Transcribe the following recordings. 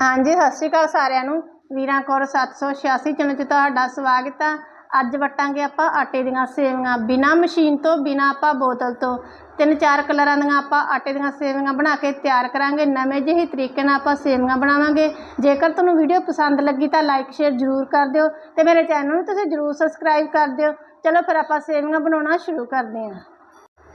ਹਾਂਜੀ, ਸਤਿ ਸ਼੍ਰੀ ਅਕਾਲ ਸਾਰਿਆਂ ਨੂੰ। ਵੀਰਾਂ ਕੌਰ 786 ਚੈਨਲ 'ਚ ਤੁਹਾਡਾ ਸਵਾਗਤ ਆ। ਅੱਜ ਵਟਾਂਗੇ ਆਪਾਂ ਆਟੇ ਦੀਆਂ ਸੇਵੀਆਂ। ਬਿਨਾ ਮਸ਼ੀਨ ਤੋਂ, ਬਿਨਾ ਆਪਾਂ ਬੋਤਲ ਤੋਂ, ਤਿੰਨ ਚਾਰ ਕਲਰਾਂ ਦੀਆਂ ਆਪਾਂ ਆਟੇ ਦੀਆਂ ਸੇਵੀਆਂ ਬਣਾ ਕੇ ਤਿਆਰ ਕਰਾਂਗੇ। ਨਵੇਂ ਜਿਹੇ ਤਰੀਕੇ ਨਾਲ ਆਪਾਂ ਸੇਵੀਆਂ ਬਣਾਵਾਂਗੇ। ਜੇਕਰ ਤੁਹਾਨੂੰ ਵੀਡੀਓ ਪਸੰਦ ਲੱਗੀ ਤਾਂ ਲਾਈਕ, ਸ਼ੇਅਰ ਜ਼ਰੂਰ ਕਰ ਦਿਓ ਤੇ ਮੇਰੇ ਚੈਨਲ ਨੂੰ ਤੁਸੀਂ ਜ਼ਰੂਰ ਸਬਸਕ੍ਰਾਈਬ ਕਰ ਦਿਓ। ਚਲੋ ਫਿਰ ਆਪਾਂ ਸੇਵੀਆਂ ਬਣਾਉਣਾ ਸ਼ੁਰੂ ਕਰਦੇ ਹਾਂ।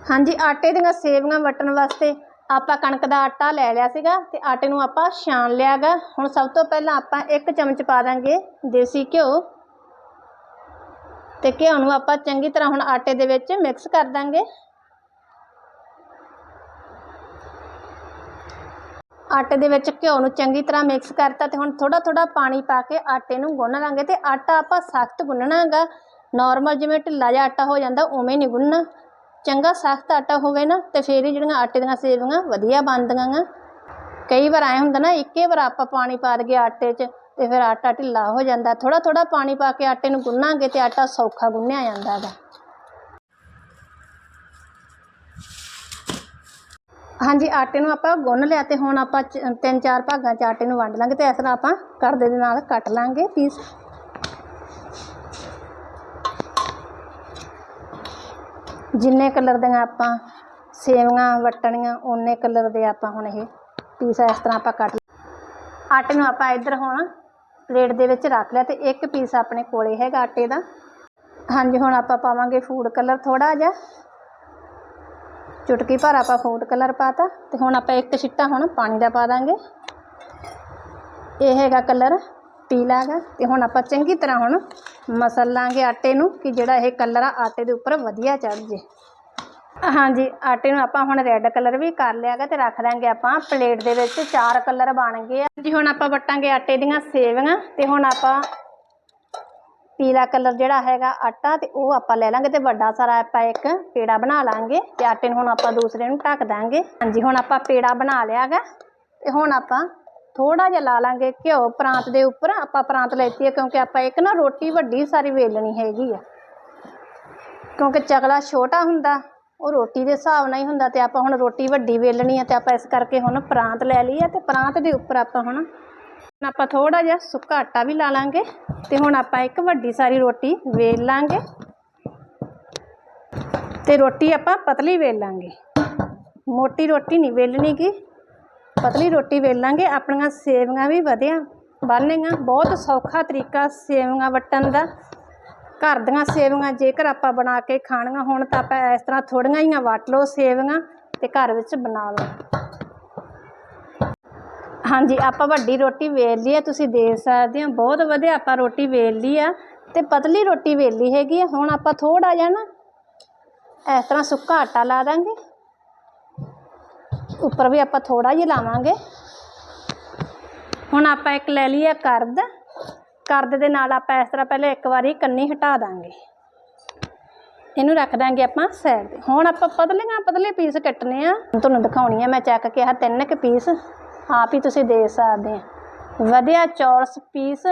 ਹਾਂਜੀ, ਆਟੇ ਦੀਆਂ ਸੇਵੀਆਂ ਵਟਣ ਵਾਸਤੇ ਆਪਾਂ ਕਣਕ ਦਾ ਆਟਾ ਲੈ ਲਿਆ ਸੀਗਾ ਤੇ ਆਟੇ ਨੂੰ ਆਪਾਂ ਛਾਣ ਲਿਆਗਾ। ਹੁਣ ਸਭ ਤੋਂ ਪਹਿਲਾਂ ਆਪਾਂ ਇੱਕ ਚਮਚ ਪਾ ਦਾਂਗੇ ਦੇਸੀ ਘਿਓ। ਤੇ ਘਿਓ ਨੂੰ ਆਪਾਂ ਚੰਗੀ ਤਰ੍ਹਾਂ ਹੁਣ ਆਟੇ ਦੇ ਵਿੱਚ ਮਿਕਸ ਕਰ ਦਾਂਗੇ। ਆਟੇ ਦੇ ਵਿੱਚ ਘਿਓ ਨੂੰ ਚੰਗੀ ਤਰ੍ਹਾਂ ਮਿਕਸ ਕਰਤਾ ਤੇ ਹੁਣ ਥੋੜਾ ਥੋੜਾ ਪਾਣੀ ਪਾ ਕੇ ਆਟੇ ਨੂੰ ਗੁੰਨ ਲਾਂਗੇ ਤੇ ਆਟਾ ਆਪਾਂ ਸਖਤ ਗੁੰਨਣਾ ਹੈਗਾ ਨਾਰਮਲ ਜਿਵੇਂ ਢਿੱਲਾ ਜਿਹਾ ਆਟਾ ਹੋ ਜਾਂਦਾ, ਉਵੇਂ ਨਹੀਂ ਗੁੰਨਣਾ। ਚੰਗਾ ਸਖਤ ਆਟਾ ਹੋਵੇ ਨਾ, ਤੇ ਫੇਰ ਹੀ ਜਿਹੜੀਆਂ ਆਟੇ ਦੀਆਂ ਸੇਵੀਆਂ ਵਧੀਆ ਬਣਦੀਆਂ ਗਾ। ਕਈ ਵਾਰ ਐ ਹੁੰਦਾ ਨਾ, ਇੱਕੇ ਵਾਰ ਆਪਾਂ ਪਾਣੀ ਪਾ ਦਈਏ ਆਟੇ 'ਚ, ਤੇ ਫਿਰ ਆਟਾ ਢਿੱਲਾ ਹੋ ਜਾਂਦਾ। ਥੋੜਾ ਥੋੜਾ ਪਾਣੀ ਪਾ ਕੇ ਆਟੇ ਨੂੰ ਗੁੰਨਾਂਗੇ ਤੇ ਆਟਾ ਸੌਖਾ ਗੁੰਨਿਆ ਜਾਂਦਾ ਹੈਗਾ ਹਾਂਜੀ, ਆਟੇ ਨੂੰ ਆਪਾਂ ਗੁੰਨ ਲਿਆ ਤੇ ਹੁਣ ਆਪਾਂ ਤਿੰਨ ਚਾਰ ਭਾਗਾਂ 'ਚ ਆਟੇ ਨੂੰ ਵੰਡ ਲਾਂਗੇ ਤੇ ਇਸ ਤਰ੍ਹਾਂ ਆਪਾਂ ਕਰਦੇ ਦੇ ਨਾਲ ਕੱਟ ਲਾਂਗੇ ਪੀਸ। ਜਿੰਨੇ ਕਲਰ ਦੀਆਂ ਆਪਾਂ ਸੇਵੀਆਂ ਵੱਟਣੀਆਂ, ਓਨੇ ਕਲਰ ਦੇ ਆਪਾਂ ਹੁਣ ਇਹ ਪੀਸ ਇਸ ਤਰ੍ਹਾਂ ਆਪਾਂ ਕੱਟ ਆਟੇ ਨੂੰ ਆਪਾਂ ਇੱਧਰ ਹੁਣ ਪਲੇਟ ਦੇ ਵਿੱਚ ਰੱਖ ਲਿਆ ਤੇ ਇੱਕ ਪੀਸ ਆਪਣੇ ਕੋਲੇ ਹੈਗਾ ਆਟੇ ਦਾ। ਹਾਂਜੀ, ਹੁਣ ਆਪਾਂ ਪਾਵਾਂਗੇ ਫੂਡ ਕਲਰ ਥੋੜਾ ਜਿਹਾ। ਚੁਟਕੀ ਭਰ ਆਪਾਂ ਫੂਡ ਕਲਰ ਪਾਤਾ ਤੇ ਹੁਣ ਆਪਾਂ ਇੱਕ ਛਿੱਟਾ ਹੁਣ ਪਾਣੀ ਦਾ ਪਾ ਦਾਂਗੇ। ਇਹ ਹੈਗਾ ਕਲਰ ਪੀਲਾ ਗਾ ਤੇ ਹੁਣ ਆਪਾਂ ਚੰਗੀ ਤਰ੍ਹਾਂ ਹੁਣ ਮਸਲ ਲਾਂਗੇ ਆਟੇ ਨੂੰ ਕਿ ਜਿਹੜਾ ਇਹ ਕਲਰ ਆ, ਆਟੇ ਦੇ ਉੱਪਰ ਵਧੀਆ ਚੜ ਜੇ। ਹਾਂਜੀ, ਆਟੇ ਨੂੰ ਆਪਾਂ ਹੁਣ ਰੈੱਡ ਕਲਰ ਵੀ ਕਰ ਲਿਆ ਗਾ ਤੇ ਰੱਖ ਦਾਂਗੇ ਆਪਾਂ। ਪਲੇਟ ਦੇ ਵਿੱਚ ਚਾਰ ਕਲਰ ਬਣ ਗਏ ਆ। ਜੀ, ਹੁਣ ਆਪਾਂ ਵਟਾਂਗੇ ਆਟੇ ਦੀਆਂ ਸੇਵੀਆਂ ਤੇ ਹੁਣ ਆਪਾਂ ਪੀਲਾ ਕਲਰ ਜਿਹੜਾ ਹੈਗਾ ਆਟਾ ਤੇ ਉਹ ਆਪਾਂ ਲੈ ਲਾਂਗੇ ਤੇ ਵੱਡਾ ਸਾਰਾ ਆਪਾਂ ਇੱਕ ਪੇੜਾ ਬਣਾ ਲਾਂਗੇ ਤੇ ਆਟੇ ਨੂੰ ਹੁਣ ਆਪਾਂ ਦੂਸਰੇ ਨੂੰ ਢੱਕ ਦਾਂਗੇ। ਹਾਂਜੀ, ਹੁਣ ਆਪਾਂ ਪੇੜਾ ਬਣਾ ਲਿਆ ਗਾ ਤੇ ਹੁਣ ਆਪਾਂ ਥੋੜਾ ਜਿਹਾ ਲਾ ਲਾਂਗੇ ਘਿਓ ਪ੍ਰਾਂਤ ਦੇ ਉੱਪਰ, ਆਪਾਂ ਪ੍ਰਾਂਤ ਲੈਤੀ ਹੈ ਕਿਉਂਕਿ ਆਪਾਂ ਇੱਕ ਨਾ ਰੋਟੀ ਵੱਡੀ ਸਾਰੀ ਵੇਲਣੀ ਹੈਗੀ ਆ। ਕਿਉਂਕਿ ਚਗਲਾ ਛੋਟਾ ਹੁੰਦਾ, ਉਹ ਰੋਟੀ ਦੇ ਹਿਸਾਬ ਨਾਲ ਹੀ ਹੁੰਦਾ ਤੇ ਆਪਾਂ ਹੁਣ ਰੋਟੀ ਵੱਡੀ ਵੇਲਣੀ ਹੈ ਤੇ ਆਪਾਂ ਇਸ ਕਰਕੇ ਹੁਣ ਪ੍ਰਾਂਤ ਲੈ ਲਈ ਆ ਤੇ ਪ੍ਰਾਂਤ ਦੇ ਉੱਪਰ ਆਪਾਂ ਹੁਣ ਆਪਾਂ ਥੋੜਾ ਜਿਹਾ ਸੁੱਕਾ ਆਟਾ ਵੀ ਲਾ ਲਾਂਗੇ ਤੇ ਹੁਣ ਆਪਾਂ ਇੱਕ ਵੱਡੀ ਸਾਰੀ ਰੋਟੀ ਵੇਲ ਲਾਂਗੇ ਤੇ ਰੋਟੀ ਆਪਾਂ ਪਤਲੀ ਵੇਲ ਲਾਂਗੇ। ਮੋਟੀ ਰੋਟੀ ਨਹੀਂ ਵੇਲਣੀ ਗੀ। ਪਤਲੀ ਰੋਟੀ ਵੇਲਾਂਗੇ, ਆਪਣੀਆਂ ਸੇਵੀਆਂ ਵੀ ਵਧੀਆ ਬਣਨਗੀਆਂ। ਬਹੁਤ ਸੌਖਾ ਤਰੀਕਾ ਸੇਵੀਆਂ ਵਟਣ ਦਾ। ਘਰ ਦੀਆਂ ਸੇਵੀਆਂ ਜੇਕਰ ਆਪਾਂ ਬਣਾ ਕੇ ਖਾਣੀਆਂ ਹੋਣ ਤਾਂ ਆਪਾਂ ਇਸ ਤਰ੍ਹਾਂ ਥੋੜੀਆਂ ਹੀ ਵਟ ਲਓ ਸੇਵੀਆਂ ਤੇ ਘਰ ਵਿੱਚ ਬਣਾ ਲਓ। ਹਾਂਜੀ, ਆਪਾਂ ਵੱਡੀ ਰੋਟੀ ਵੇਲ ਲਈ ਆ ਤੁਸੀਂ ਦੇਖ ਸਕਦੇ ਹੋ, ਬਹੁਤ ਵਧੀਆ ਆਪਾਂ ਰੋਟੀ ਵੇਲ ਲਈ ਆ। ਤੇ ਪਤਲੀ ਰੋਟੀ ਵੇਲੀ ਹੈਗੀ ਆ, ਹੁਣ ਆਪਾਂ ਥੋੜਾ ਜਿਹਾ ਨਾ ਇਸ ਤਰ੍ਹਾਂ ਸੁੱਕਾ ਆਟਾ ਲਾ ਦਾਂਗੇ। ਉੱਪਰ ਵੀ ਆਪਾਂ ਥੋੜਾ ਜਿਹਾ ਲਾਵਾਂਗੇ। ਹੁਣ ਆਪਾਂ ਇੱਕ ਲੈ ਲਈ ਆ ਕਰਦ। ਕਰਦ ਦੇ ਨਾਲ ਆਪਾਂ ਇਸ ਤਰ੍ਹਾਂ ਪਹਿਲੇ ਇੱਕ ਵਾਰੀ ਕੰਨੀ ਹਟਾ ਦਾਂਗੇ। ਇਹਨੂੰ ਰੱਖ ਦਾਂਗੇ ਆਪਾਂ ਸਾਈਡ ਤੇ। ਹੁਣ ਆਪਾਂ ਪਤਲੀਆਂ ਪਤਲੇ ਪੀਸ ਕੱਟਨੇ ਆ। ਤੁਹਾਨੂੰ ਦਿਖਾਉਣੀ ਆ, ਮੈਂ ਚੱਕ ਕੇ ਆਹ ਤਿੰਨ ਕੁ ਪੀਸ ਆਪ ਹੀ ਤੁਸੀਂ ਦੇ ਸਕਦੇ ਆ। ਵਧੀਆ ਚੌਰਸ ਪੀਸ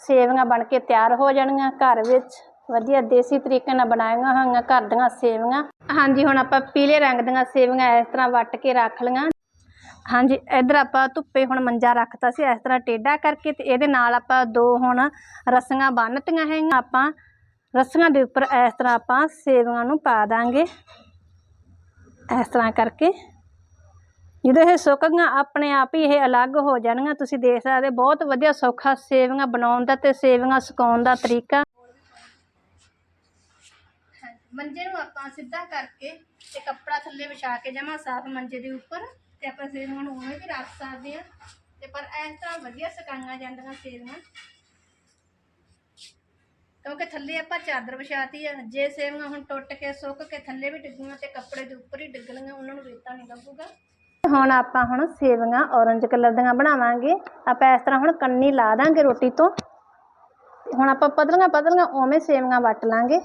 ਸੇਵੀਆਂ ਬਣ ਕੇ ਤਿਆਰ ਹੋ ਜਾਣਗੀਆਂ ਘਰ ਵਿੱਚ। ਵਧੀਆ ਦੇਸੀ ਤਰੀਕੇ ਨਾਲ ਬਣਾਈਆਂ ਹੋਈਆਂ ਘਰ ਦੀਆਂ ਸੇਵੀਆਂ। ਹਾਂਜੀ, ਹੁਣ ਆਪਾਂ ਪੀਲੇ ਰੰਗ ਦੀਆਂ ਸੇਵੀਆਂ ਇਸ ਤਰ੍ਹਾਂ ਵੱਟ ਕੇ ਰੱਖ ਲਈਆਂ। ਹਾਂਜੀ, ਇੱਧਰ ਆਪਾਂ ਧੁੱਪੇ ਹੁਣ ਮੰਜਾ ਰੱਖਤਾ ਸੀ, ਇਸ ਤਰ੍ਹਾਂ ਟੇਢਾ ਕਰਕੇ ਤੇ ਇਹਦੇ ਨਾਲ ਆਪਾਂ ਦੋ ਹੁਣ ਰੱਸੀਆਂ ਬੰਨ੍ਹਤੀਆਂ ਹੈਗੀਆਂ। ਆਪਾਂ ਰੱਸੀਆਂ ਦੇ ਉੱਪਰ ਇਸ ਤਰ੍ਹਾਂ ਆਪਾਂ ਸੇਵੀਆਂ ਨੂੰ ਪਾ ਦਾਂਗੇ। ਇਸ ਤਰ੍ਹਾਂ ਕਰਕੇ। ਜਦੋਂ ਇਹ ਸੁੱਕ ਗਈਆਂ ਆਪਣੇ ਆਪ ਹੀ ਇਹ ਅਲੱਗ ਹੋ ਜਾਣਗੀਆਂ, ਤੁਸੀਂ ਦੇਖ ਸਕਦੇ ਬਹੁਤ ਵਧੀਆ ਸੌਖਾ ਸੇਵੀਆਂ ਬਣਾਉਣ ਦਾ ਤੇ ਸੇਵੀਆਂ ਸੁਕਾਉਣ ਦਾ ਤਰੀਕਾ। ਮੰਜੇ ਨੂੰ ਆਪਾਂ ਸਿੱਧਾ ਕਰਕੇ ਤੇ ਕੱਪੜਾ ਥੱਲੇ ਵਿਛਾ ਕੇ ਜਮਾ ਸਾਫ਼ ਮੰਜੇ ਦੇ ਉੱਪਰ ਤੇ ਆਪਾਂ ਸੇਵੀਆਂ ਨੂੰ ਉਵੇਂ ਵੀ ਰੱਖ ਸਕਦੇ ਆ ਤੇ ਪਰ ਇਸ ਤਰ੍ਹਾਂ ਵਧੀਆ ਸੁਕਾਈਆਂ ਜਾਂਦੀਆਂ ਸੇਵੀਆਂ ਕਿਉਂਕਿ ਥੱਲੇ ਆਪਾਂ ਚਾਦਰ ਵਿਛਾਤੀ ਆ, ਜੇ ਸੇਵੀਆਂ ਹੁਣ ਟੁੱਟ ਕੇ ਸੁੱਕ ਕੇ ਥੱਲੇ ਵੀ ਡਿੱਗੀਆਂ ਤੇ ਕੱਪੜੇ ਦੇ ਉੱਪਰ ਹੀ ਡਿੱਗਣਗੀਆਂ, ਉਹਨਾਂ ਨੂੰ ਰੇਤਾ ਨਹੀਂ ਲੱਗੂਗਾ। ਹੁਣ ਆਪਾਂ ਹੁਣ ਸੇਵੀਆਂ ਔਰੰਜ ਕਲਰ ਦੀਆਂ ਬਣਾਵਾਂਗੇ। ਆਪਾਂ ਇਸ ਤਰ੍ਹਾਂ ਹੁਣ ਕੰਨੀ ਲਾ ਦਾਂਗੇ ਰੋਟੀ ਤੋਂ। ਹੁਣ ਆਪਾਂ ਪਤਲੀਆਂ ਪਤਲੀਆਂ ਉਵੇਂ ਸੇਵੀਆਂ ਵੱਟ ਲਾਂਗੇ।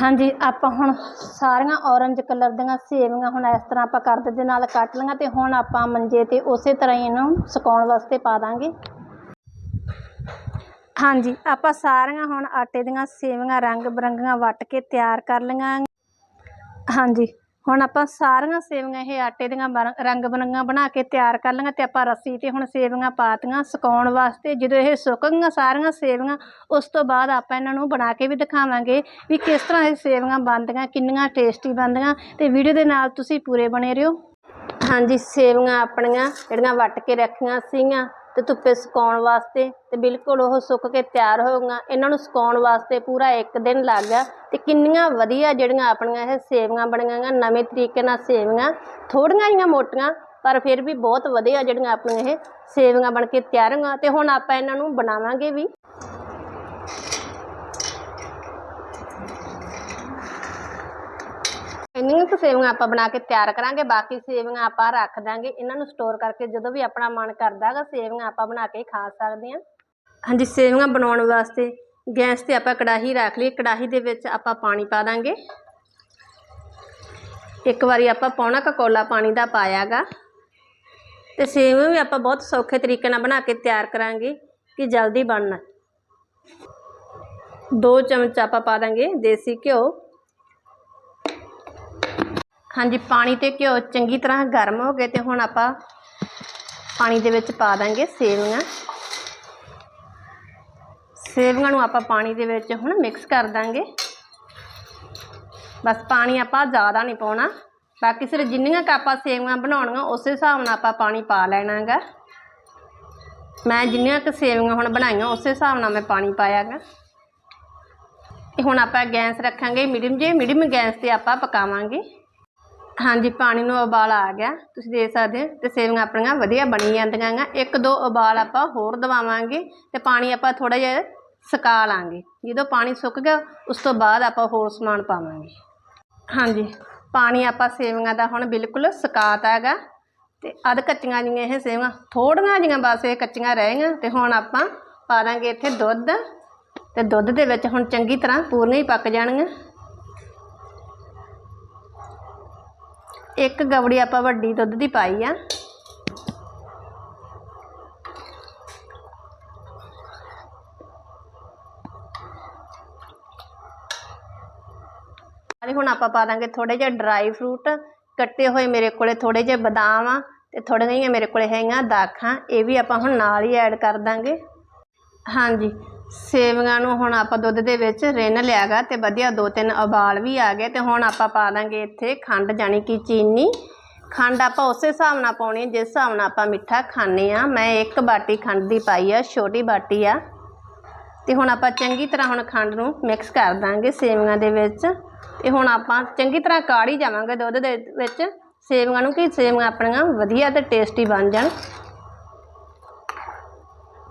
ਹਾਂਜੀ, ਆਪਾਂ ਹੁਣ ਸਾਰੀਆਂ ਔਰੰਜ ਕਲਰ ਦੀਆਂ ਸੇਵੀਆਂ ਹੁਣ ਇਸ ਤਰ੍ਹਾਂ ਆਪਾਂ ਕਰਦ ਦੇ ਨਾਲ ਕੱਟ ਲਈਆਂ ਤੇ ਹੁਣ ਆਪਾਂ ਮੰਜੇ ਤੇ ਉਸੇ ਤਰ੍ਹਾਂ ਹੀ ਇਹਨੂੰ ਸੁਕਾਉਣ ਵਾਸਤੇ ਪਾ ਦਾਂਗੇ। ਹਾਂਜੀ, ਆਪਾਂ ਸਾਰੀਆਂ ਹੁਣ ਆਟੇ ਦੀਆਂ ਸੇਵੀਆਂ ਰੰਗ ਬਰੰਗੀਆਂ ਵੱਟ ਕੇ ਤਿਆਰ ਕਰ ਲਈਆਂ। ਹਾਂਜੀ ਹੁਣ ਆਪਾਂ ਸਾਰੀਆਂ ਸੇਵੀਆਂ ਇਹ ਆਟੇ ਦੀਆਂ ਬਰ- ਰੰਗ ਬਰੰਗਾਂ ਬਣਾ ਕੇ ਤਿਆਰ ਕਰ ਲਈਆਂ ਤੇ ਆਪਾਂ ਰੱਸੀ ਤੇ ਹੁਣ ਸੇਵੀਆਂ ਪਾਤੀਆਂ ਸੁਕਾਉਣ ਵਾਸਤੇ। ਜਦੋਂ ਇਹ ਸੁੱਕ ਗਈਆਂ ਸਾਰੀਆਂ ਸੇਵੀਆਂ, ਉਸ ਤੋਂ ਬਾਅਦ ਆਪਾਂ ਇਹਨਾਂ ਨੂੰ ਬਣਾ ਕੇ ਵੀ ਦਿਖਾਵਾਂਗੇ ਵੀ ਕਿਸ ਤਰ੍ਹਾਂ ਇਹ ਸੇਵੀਆਂ ਬਣਦੀਆਂ, ਕਿੰਨੀਆਂ ਟੇਸਟੀ ਬਣਦੀਆਂ ਤੇ ਵੀਡੀਓ ਦੇ ਨਾਲ ਤੁਸੀਂ ਪੂਰੇ ਬਣੇ ਰਹੋ। ਹਾਂਜੀ, ਸੇਵੀਆਂ ਆਪਣੀਆਂ ਜਿਹੜੀਆਂ ਵੱਟ ਕੇ ਰੱਖੀਆਂ ਸੀਗੀਆਂ ਤੇ ਧੁੱਪੇ ਸੁਕਾਉਣ ਵਾਸਤੇ ਤੇ ਬਿਲਕੁਲ ਉਹ ਸੁੱਕ ਕੇ ਤਿਆਰ ਹੋ ਗਈਆਂ ਇਹਨਾਂ ਨੂੰ ਸੁਕਾਉਣ ਵਾਸਤੇ ਪੂਰਾ ਇੱਕ ਦਿਨ ਲੱਗ ਗਿਆ ਤੇ ਕਿੰਨੀਆਂ ਵਧੀਆ ਜਿਹੜੀਆਂ ਆਪਣੀਆਂ ਇਹ ਸੇਵੀਆਂ ਬਣੀਆਂ ਗੀਆਂ ਨਵੇਂ ਤਰੀਕੇ ਨਾਲ ਸੇਵੀਆਂ ਥੋੜੀਆਂ ਜਿਹੀਆਂ ਮੋਟੀਆਂ, ਪਰ ਫਿਰ ਵੀ ਬਹੁਤ ਵਧੀਆ ਜਿਹੜੀਆਂ ਆਪਣੀਆਂ ਇਹ ਸੇਵੀਆਂ ਬਣ ਕੇ ਤਿਆਰ ਹੋਈਆਂ। ਤੇ ਹੁਣ ਆਪਾਂ ਇਹਨਾਂ ਨੂੰ ਬਣਾਵਾਂਗੇ ਵੀ। ਇੰਨੀਆਂ ਕੁ ਸੇਵੀਆਂ ਆਪਾਂ ਬਣਾ ਕੇ ਤਿਆਰ ਕਰਾਂਗੇ, ਬਾਕੀ ਸੇਵੀਆਂ ਆਪਾਂ ਰੱਖ ਦਾਂਗੇ। ਇਹਨਾਂ ਨੂੰ ਸਟੋਰ ਕਰਕੇ ਜਦੋਂ ਵੀ ਆਪਣਾ ਮਨ ਕਰਦਾ ਹੈਗਾ, ਸੇਵੀਆਂ ਆਪਾਂ ਬਣਾ ਕੇ ਖਾ ਸਕਦੇ ਹਾਂ। ਹਾਂਜੀ, ਸੇਵੀਆਂ ਬਣਾਉਣ ਵਾਸਤੇ ਗੈਸ ਤੇ ਆਪਾਂ ਕੜਾਹੀ ਰੱਖ ਲਈ। ਕੜਾਹੀ ਦੇ ਵਿੱਚ ਆਪਾਂ ਪਾਣੀ ਪਾ ਦਾਂਗੇ। ਇੱਕ ਵਾਰੀ ਆਪਾਂ ਪੌਣਾ ਕੁ ਕੌਲਾ ਪਾਣੀ ਦਾ ਪਾਇਆਗਾ ਤੇ ਸੇਵੀਆਂ ਵੀ ਆਪਾਂ ਬਹੁਤ ਸੌਖੇ ਤਰੀਕੇ ਨਾਲ ਬਣਾ ਕੇ ਤਿਆਰ ਕਰਾਂਗੇ ਕਿ ਜਲਦੀ ਬਣਨ। ਦੋ ਚਮਚ ਆਪਾਂ ਪਾ ਦਾਂਗੇ ਦੇਸੀ ਘਿਓ। ਹਾਂਜੀ, ਪਾਣੀ ਤੇ ਘਿਓ ਚੰਗੀ ਤਰ੍ਹਾਂ ਗਰਮ ਹੋ ਗਏ ਤੇ ਹੁਣ ਆਪਾਂ ਪਾਣੀ ਦੇ ਵਿੱਚ ਪਾ ਦਾਂਗੇ ਸੇਵੀਆਂ। ਸੇਵੀਆਂ ਨੂੰ ਆਪਾਂ ਪਾਣੀ ਦੇ ਵਿੱਚ ਹੁਣ ਮਿਕਸ ਕਰ ਦਾਂਗੇ। ਬਸ ਪਾਣੀ ਆਪਾਂ ਜ਼ਿਆਦਾ ਨਹੀਂ ਪਾਉਣਾ। ਬਾਕੀ ਸਿਰ ਜਿੰਨੀਆਂ ਕੁ ਆਪਾਂ ਸੇਵੀਆਂ ਬਣਾਉਣੀਆਂ, ਉਸੇ ਹਿਸਾਬ ਨਾਲ ਆਪਾਂ ਪਾਣੀ ਪਾ ਲੈਣਾ ਹੈਗਾ ਮੈਂ ਜਿੰਨੀਆਂ ਕੁ ਸੇਵੀਆਂ ਹੁਣ ਬਣਾਈਆਂ, ਉਸੇ ਹਿਸਾਬ ਨਾਲ ਮੈਂ ਪਾਣੀ ਪਾਇਆ ਗਾ ਤੇ ਹੁਣ ਆਪਾਂ ਗੈਸ ਰੱਖਾਂਗੇ, ਮੀਡੀਅਮ ਜੇ ਮੀਡੀਅਮ ਗੈਸ ਤੇ ਆਪਾਂ ਪਕਾਵਾਂਗੇ। ਹਾਂਜੀ, ਪਾਣੀ ਨੂੰ ਉਬਾਲ ਆ ਗਿਆ। ਤੁਸੀਂ ਦੇਖ ਸਕਦੇ ਹੋ, ਤੇ ਸੇਵੀਆਂ ਆਪਣੀਆਂ ਵਧੀਆ ਬਣੀ ਜਾਂਦੀਆਂ ਗਾ। ਇੱਕ, ਦੋ ਉਬਾਲ ਆਪਾਂ ਹੋਰ ਦਵਾਵਾਂਗੇ ਤੇ ਪਾਣੀ ਆਪਾਂ ਥੋੜਾ ਜਿਹਾ ਸੁਕਾ ਲਾਂਗੇ। ਜਦੋਂ ਪਾਣੀ ਸੁੱਕ ਗਿਆ, ਉਸ ਤੋਂ ਬਾਅਦ ਆਪਾਂ ਹੋਰ ਸਮਾਨ ਪਾਵਾਂਗੇ। ਹਾਂਜੀ, ਪਾਣੀ ਆਪਾਂ ਸੇਵੀਆਂ ਦਾ ਹੁਣ ਬਿਲਕੁਲ ਸੁਕਾਤਾ ਹੈਗਾ। ਤੇ ਅੱਧ ਕੱਚੀਆਂ ਜਿਹੀਆਂ ਇਹ ਸੇਵਾਂ ਥੋੜੀਆਂ ਜਿਹੀਆਂ ਬਸ ਇਹ ਕੱਚੀਆਂ ਰਹਿ ਗਈਆਂ। ਤੇ ਹੁਣ ਆਪਾਂ ਪਾ ਦਾਂਗੇ ਇੱਥੇ ਦੁੱਧ। ਤੇ ਦੁੱਧ ਦੇ ਵਿੱਚ ਹੁਣ ਚੰਗੀ ਤਰ੍ਹਾਂ ਪੂਰੀਆਂ ਹੀ ਪੱਕ ਜਾਣਗੀਆਂ। ਇੱਕ ਗਵੜੀ ਆਪਾਂ ਵੱਡੀ ਦੁੱਧ ਦੀ ਪਾਈ ਆ। ਨਾਲੇ ਹੁਣ ਆਪਾਂ ਪਾ ਦਾਂਗੇ ਥੋੜੇ ਜਿਹਾ ਡਰਾਈ ਫਰੂਟ ਕੱਟੇ ਹੋਏ ਮੇਰੇ ਕੋਲੇ ਥੋੜੇ ਜਿਹੇ ਬਦਾਮ ਆ ਤੇ ਥੋੜੀਆਂ ਜਿਹੀਆਂ ਮੇਰੇ ਕੋਲੇ ਹੈਗੀਆਂ ਦਾਖਾਂ। ਇਹ ਵੀ ਆਪਾਂ ਹੁਣ ਨਾਲ ਹੀ ਐਡ ਕਰ ਦਾਂਗੇ। ਹਾਂਜੀ। ਸੇਵੀਆਂ ਨੂੰ ਹੁਣ ਆਪਾਂ ਦੁੱਧ ਦੇ ਵਿੱਚ ਰਿੰਨ ਲਿਆਗਾ ਤੇ ਵਧੀਆ ਦੋ ਤਿੰਨ ਉਬਾਲ ਵੀ ਆ ਗਏ ਤੇ ਹੁਣ ਆਪਾਂ ਪਾ ਦਾਂਗੇ ਇੱਥੇ ਖੰਡ ਜਾਣੀ ਕਿ ਚੀਨੀ। ਖੰਡ ਆਪਾਂ ਉਸੇ ਹਿਸਾਬ ਨਾਲ ਪਾਉਣੀ, ਜਿਸ ਹਿਸਾਬ ਨਾਲ ਆਪਾਂ ਮਿੱਠਾ ਖਾਂਦੇ ਆ ਮੈਂ ਇੱਕ ਬਾਟੀ ਖੰਡ ਦੀ ਪਾਈ ਆ, ਛੋਟੀ ਬਾਟੀ ਆ। ਤੇ ਹੁਣ ਆਪਾਂ ਚੰਗੀ ਤਰ੍ਹਾਂ ਹੁਣ ਖੰਡ ਨੂੰ ਮਿਕਸ ਕਰ ਦਾਂਗੇ ਸੇਵੀਆਂ ਦੇ ਵਿੱਚ। ਤੇ ਹੁਣ ਆਪਾਂ ਚੰਗੀ ਤਰ੍ਹਾਂ ਕਾੜੀ ਜਾਵਾਂਗੇ ਦੁੱਧ ਦੇ ਵਿੱਚ। ਸੇਵੀਆਂ ਨੂੰ ਕਿ ਸੇਵੀਆਂ ਆਪਣੀਆਂ ਵਧੀਆ ਤੇ ਟੇਸਟੀ ਬਣ ਜਾਣ।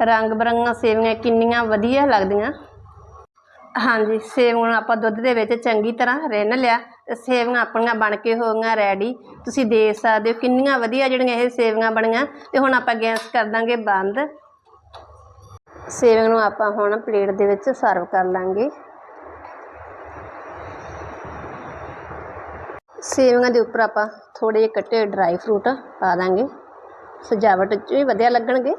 ਰੰਗ ਬਰੰਗੀਆਂ ਸੇਵੀਆਂ ਕਿੰਨੀਆਂ ਵਧੀਆ ਲੱਗਦੀਆਂ। ਹਾਂਜੀ, ਸੇਵੀਆਂ ਨੂੰ ਆਪਾਂ ਦੁੱਧ ਦੇ ਵਿੱਚ ਚੰਗੀ ਤਰ੍ਹਾਂ ਰਿੰਨ ਲਿਆ। ਤੇ ਸੇਵੀਆਂ ਆਪਣੀਆਂ ਬਣ ਕੇ ਹੋ ਗਈਆਂ ਰੈਡੀ ਤੁਸੀਂ ਦੇਖ ਸਕਦੇ ਹੋ ਕਿੰਨੀਆਂ ਵਧੀਆ ਜਿਹੜੀਆਂ ਇਹ ਸੇਵੀਆਂ ਬਣੀਆਂ। ਤੇ ਹੁਣ ਆਪਾਂ ਗੈਸ ਕਰ ਦਾਂਗੇ ਬੰਦ। ਸੇਵੀਆਂ ਨੂੰ ਆਪਾਂ ਹੁਣ ਪਲੇਟ ਦੇ ਵਿੱਚ ਸਰਵ ਕਰ ਲਾਂਗੇ। ਸੇਵੀਆਂ ਦੇ ਉੱਪਰ ਆਪਾਂ ਥੋੜੇ ਜਿਹੇ ਕੱਟੇ ਡਰਾਈ ਫਰੂਟ ਪਾ ਦਾਂਗੇ। ਸਜਾਵਟ 'ਚ ਵੀ ਵਧੀਆ ਲੱਗਣਗੇ।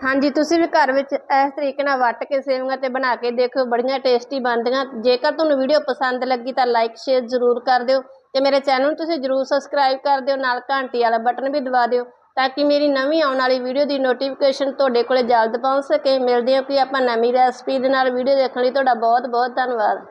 ਹਾਂਜੀ, ਤੁਸੀਂ ਵੀ ਘਰ ਵਿੱਚ ਇਸ ਤਰੀਕੇ ਨਾਲ ਵੱਟ ਕੇ ਸੇਵੀਆਂ ਤੇ ਬਣਾ ਕੇ ਦੇਖਿਓ ਬੜੀਆਂ ਟੇਸਟੀ ਬਣਦੀਆਂ। ਜੇਕਰ ਤੁਹਾਨੂੰ ਵੀਡੀਓ ਪਸੰਦ ਲੱਗੀ ਤਾਂ ਲਾਈਕ ਸ਼ੇਅਰ ਜ਼ਰੂਰ ਕਰ ਦਿਓ ਤੇ ਮੇਰੇ ਚੈਨਲ ਨੂੰ ਤੁਸੀਂ ਜ਼ਰੂਰ ਸਬਸਕ੍ਰਾਈਬ ਕਰ ਦਿਓ, ਨਾਲ ਘੰਟੀ ਵਾਲਾ ਬਟਨ ਵੀ ਦਬਾ ਦਿਓ ਤਾਂ ਕਿ ਮੇਰੀ ਨਵੀਂ ਆਉਣ ਵਾਲੀ ਵੀਡੀਓ ਦੀ ਨੋਟੀਫਿਕੇਸ਼ਨ ਤੁਹਾਡੇ ਕੋਲੇ ਜਲਦ ਪਹੁੰਚ ਸਕੇ। ਮਿਲਦੇ ਹਾਂ ਕਿ ਆਪਾਂ ਨਵੀਂ ਰੈਸਪੀ ਦੇ ਨਾਲ ਵੀਡੀਓ ਦੇਖਣ ਲਈ। ਤੁਹਾਡਾ ਬਹੁਤ ਬਹੁਤ ਧੰਨਵਾਦ।